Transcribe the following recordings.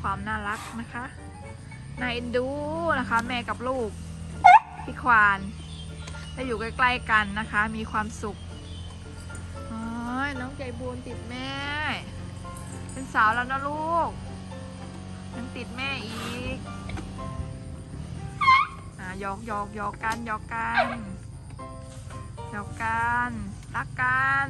ความน่ารักนะคะน่าเอ็นดูนะคะ แม่กับลูกพี่ควานได้อยู่ใกล้ๆกันนะคะ มีความสุขอ้ยน้องใจบุญติดแม่ เป็นสาวแล้วนะลูกยังติดแม่อีกอะหยอกหยอกหยอกกันหยอกกันหยอกกันรักกัน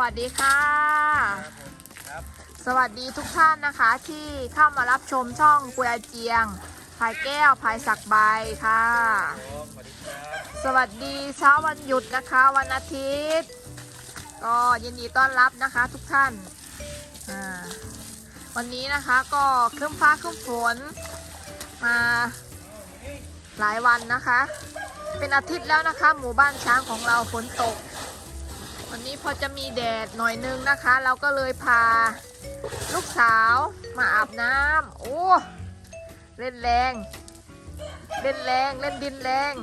วัสดีค่ะครับสวัสดีทุกท่านนะคะที่เข้ามารับชมช่องกุยอาเจียงพายแก้วพายสักใบค่ะผมสวัสดีครับสวัสดีเช้าวันหยุดนะคะวันอาทิตย์ ก็ยินดีต้อนรับนะคะทุกท่านอ่าวันนี้นะคะก็ครึ้มฟ้าครึ้มฝนมาหลายวันนะคะ เป็นอาทิตย์แล้วนะคะ หมู่บ้านช้างของเราฝนตก วันนี้พอจะมีแดดหน่อยนึงนะคะ เราก็เลยพาลูกสาวมาอาบน้ำโอ้เล่นแรง เล่นแรงเล่นดินแรง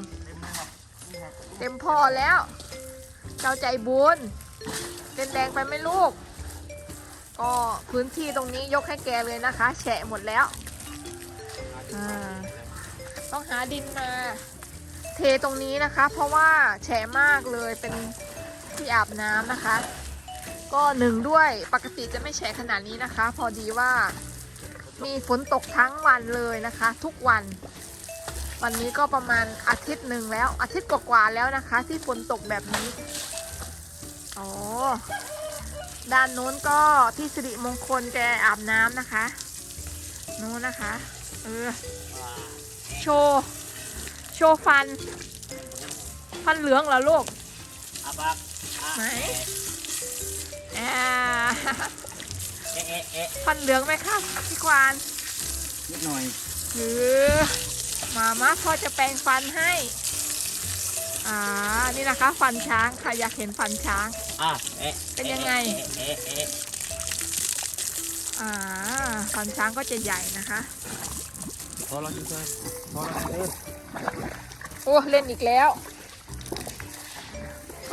เต็มพ่อแล้ว เจ้าใจบุญเล่นแรงไปไม่ลูก ก็พื้นที่ตรงนี้ยกให้แกเลยนะคะ แฉะหมดแล้วต้องหาดินมา เทตรงนี้นะคะ เพราะว่าแฉะมากเลยเป็น ที่อาบน้ำนะคะ ก็หนึ่งด้วยปกติจะไม่แฉะขนาดนี้นะคะ พอดีว่ามีฝนตกทั้งวันเลยนะคะ ทุกวัน วันนี้ก็ประมาณอาทิตย์หนึ่งแล้ว อาทิตย์กว่าๆแล้วนะคะ ที่ฝนตกแบบนี้อ๋อด้านนู้นก็ที่สิริมงคลแกอาบน้ำนะคะนู้นนะคะเออโชว์โชว์ฟัน ฟันเหลืองเหรอลูกอาบัก ไหนอ่าเอ๊ะเอ๊ะเอ๊ะฟันเหลืองไหมครับพี่ควานนิดหน่อยหรือมาม่าพ่อจะแปรงฟันให้ อ่า นี่นะคะ ฟันช้างค่ะอยากเห็นฟันช้าง อะเอ๊ะเป็นยังไง เอ๊ะเอ๊ะเอ๊ะอ่า ฟันช้างก็จะใหญ่นะคะ พอเราจะเจอพอเราจะเจอโอ้เล่นอีกแล้ว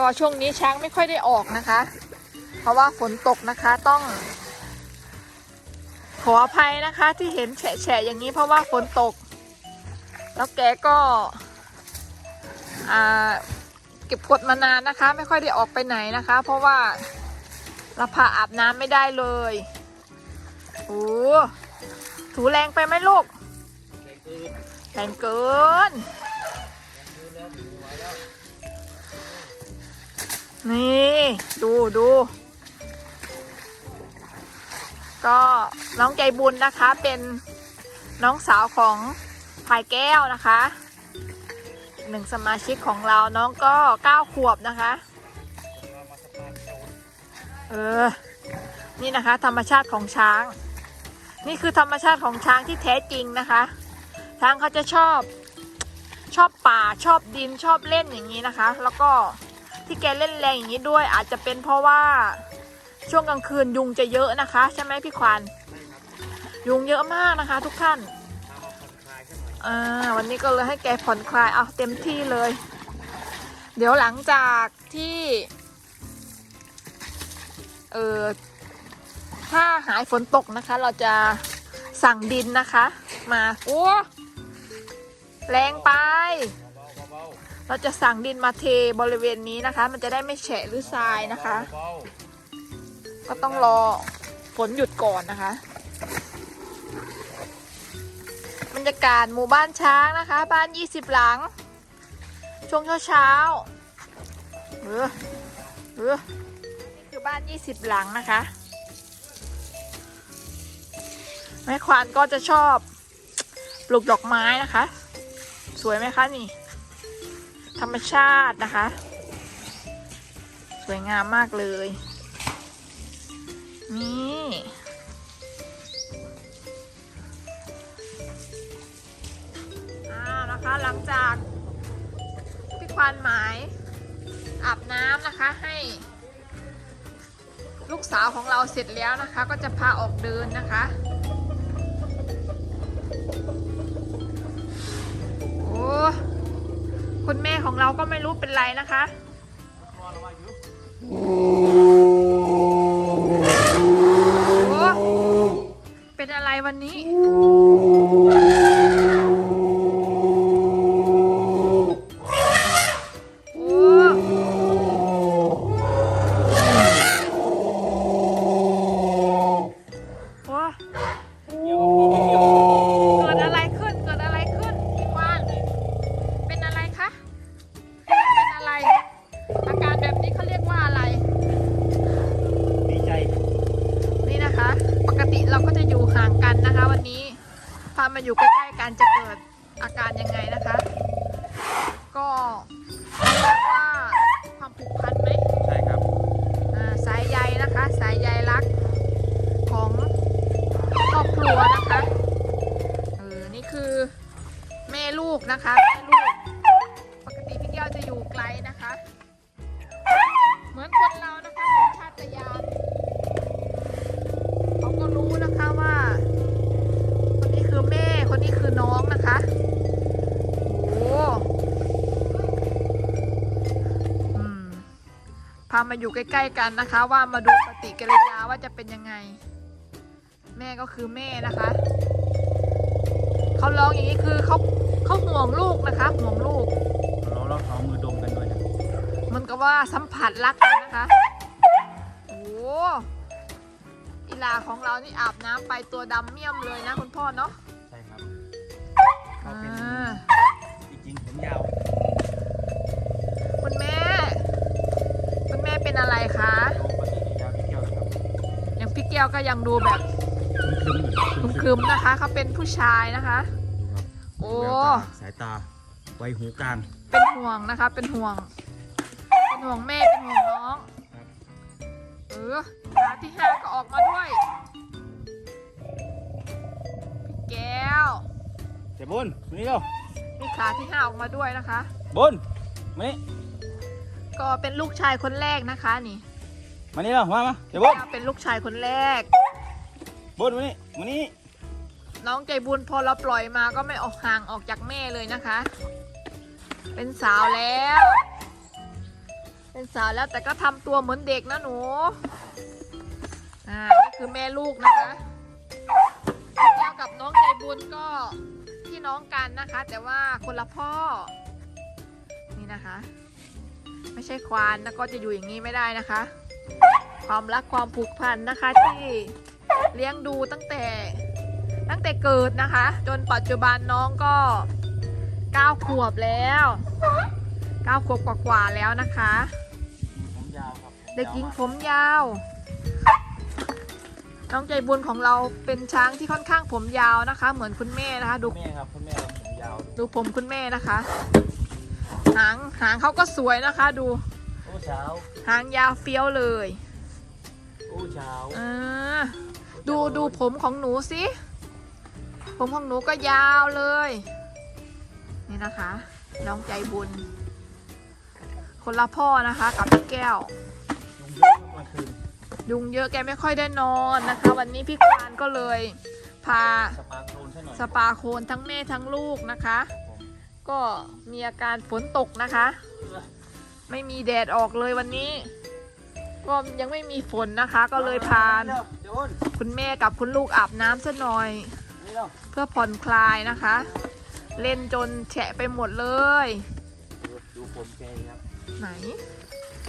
ก็ช่วงนี้ช้างไม่ค่อยได้ออกนะคะ เพราะว่าฝนตกนะคะต้อง ขออภัยนะคะที่เห็นแฉะๆอย่างนี้เพราะว่าฝนตก แล้วแกก็เก็บกดมานานนะคะ ไม่ค่อยได้ออกไปไหนนะคะ เพราะว่าเราพาอาบน้ำไม่ได้เลยโอ้ถูแรงไปไหมลูกเด็กคือแรงเกิน นี่ดูดู ก็น้องใจบุญนะคะเป็นน้องสาวของพายแก้วนะคะหนึ่งสมาชิกของเราน้องก็เก้าขวบนะคะ เออ นี่นะคะ ธรรมชาติของช้าง นี่คือธรรมชาติของช้างที่แท้จริงนะคะ ช้างเขาจะชอบชอบป่าชอบดินชอบเล่นอย่างนี้นะคะ แล้วก็ ที่แกเล่นแรงอย่างนี้ด้วย อาจจะเป็นเพราะว่าช่วงกลางคืนยุงจะเยอะนะคะ ใช่ไหมพี่ควานยุงเยอะมากนะคะ ทุกท่านอ่าวันนี้ก็เลยให้แกผ่อนคลายเอาเต็มที่เลย เดี๋ยวหลังจากที่เออถ้าหายฝนตกนะคะ เราจะสั่งดินนะคะ มาโอ้แรงไป เราจะสั่งดินมาเทบริเวณนี้นะคะ มันจะได้ไม่แฉะหรือทรายนะคะ ก็ต้องรอฝนหยุดก่อนนะคะบรรยากาศหมู่บ้านช้างนะคะ บ้าน 20 หลัง ช่วงเช้าๆเออเออนี่คือบ้าน 20 หลังนะคะแม่ควานก็จะชอบปลูกดอกไม้นะคะ สวยไหมคะนี่ ธรรมชาตินะคะ สวยงามมากเลย นี่านะคะหลังจากพี่ควานหมายอาบน้ำนะคะให้ ลูกสาวของเราเสร็จแล้วนะคะ ก็จะพาออกเดินนะคะโอ้ คุณแม่ของเราก็ไม่รู้เป็นไรนะคะโอ้เป็นอะไรวันนี้ ลูกนะคะแม่ลูก ปกติพี่แก้วจะอยู่ไกลนะคะ เหมือนคนเรานะคะสัญชาตญาณเขาก็รู้นะคะว่า คนนี้คือแม่คนนี้คือน้องนะคะโอ้พามาอยู่ใกล้ ๆ กันนะคะ ว่ามาดูปฏิกิริยาว่าจะเป็นยังไง แม่ก็คือแม่นะคะเขาร้องอย่างนี้คือเขา เขาห่วงลูกนะคะห่วงลูก เราเราเอามือดมกันด้วยนะเหมันก็ว่าสัมผัสรักกันนะคะ โอ้อีหลาของเรานี่อาบน้ำไปตัวดำเมี่ยมเลยนะคุณพ่อเนาะใช่ครับเขาอ่เป็นาจริงๆผมยาว คุณแม่ คุณแม่เป็นอะไรคะดูปฏิกิริยาพี่เกี่ยวเลยครับยังพี่แก้วก็ยังดูแบบคึมๆอยู่ครึมๆนะคะเขาเป็นผู้ชายนะคะดูครับ โอ้ แววตาสายตาไวหูกลางเป็นห่วงนะคะ เป็นห่วง เป็นห่วงแม่ เป็นห่วงน้อง ครับเออขาที่ห้าก็ออกมาด้วย พี่แก้ว เจ็บบุญมานี่เร็วมีขาที่ห้าออกมาด้วยนะคะ บุญมานี่ก็เป็นลูกชายคนแรกนะคะนี่มานี่เร็วมามาเจ็บบุญเป็นลูกชายคนแรก บุญมานี่มานี่ น้องใจบุญพอเราปล่อยมาก็ไม่ออกห่างออกจากแม่เลยนะคะ เป็นสาวแล้ว เป็นสาวแล้วแต่ก็ทำตัวเหมือนเด็กนะหนูอ่านี่คือแม่ลูกนะคะพี่แก้วกับน้องใจบุญก็พี่น้องกันนะคะ แต่ว่าคนละพ่อ นี่นะคะ ไม่ใช่ควานแล้วก็จะอยู่อย่างนี้ไม่ได้นะคะ ความรักความผูกพันนะคะที่เลี้ยงดูตั้งแต่ ตั้งแต่เกิดนะคะ จนปัจจุบันน้องก็9ขวบแล้ว9ขวบกว่าๆแล้วนะคะผมยาวครับเด็กหญิงผมยาว น้องใจบุญของเราเป็นช้างที่ค่อนข้างผมยาวนะคะ เหมือนคุณแม่นะคะ ดูคุณแม่ครับคุณแม่ผมยาวดูผมคุณแม่นะคะ หางหางเขาก็สวยนะคะ ดูโอ้เช้าหางยาวเฟี้ยวเลยโอ้เช้าเออดูดูผมของหนูสิ ผมของหนูก็ยาวเลย นี่นะคะ น้องใจบุญ คนละพ่อนะคะ กับพี่แก้ว ยุงเยอะกลางคืนยุงเยอะแกไม่ค่อยได้นอนนะคะ วันนี้พี่ควานก็เลย พาสปาโครนใช่หน่อยสปาโคนทั้งแม่ทั้งลูกนะคะผมก็มีอาการฝนตกนะคะ ไม่มีแดดออกเลยวันนี้ก็ยังไม่มีฝนนะคะ ก็เลยพาเร็วเดี๋ยวบุญคุณแม่กับคุณลูกอาบน้ำซะหน่อยนี่ เร็วเพื่อผ่อนคลายนะคะ เล่นจนแฉะไปหมดเลยดูดูผมแกครับไหน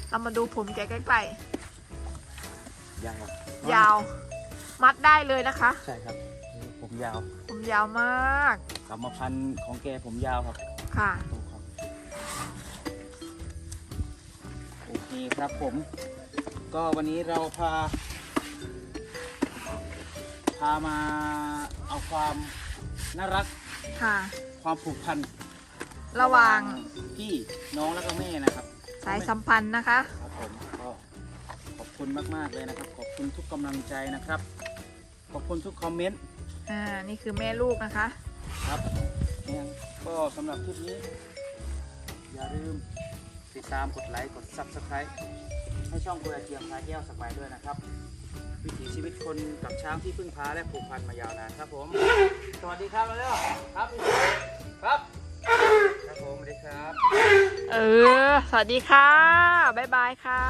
เรามาดูผมแกใกล้ยาวๆยาว มัดได้เลยนะคะ ใช่ครับนี่ผมยาวผมยาวมากกรรมพันธุ์ของแกผมยาวครับค่ะ ดูครับโอเคครับผม ก็วันนี้เราพา พามาเอาความน่ารักค่ะ ความผูกพันระหว่างพี่น้องแล้วก็แม่นะครับสายสัมพันธ์นะคะครับผมก็ขอบคุณมากๆเลยนะครับ ขอบคุณทุกกำลังใจนะครับ ขอบคุณทุกคอมเมนต์อ่านี่คือแม่ลูกนะคะ ครับยังก็สำหรับคลิปนี้ อย่าลืมติดตามกดไลค์กด Subscribe ให้ช่องกุยเทียมพาแก้วสบายด้วยนะครับ วิถีชีวิตคนกับช้างที่พึ่งพาและผูกพันมายาวนานครับผม สวัสดีครับมาเร็วครับครับ ครับผมสวัสดีครับ เออ สวัสดีค่ะ บ๊ายบายค่ะ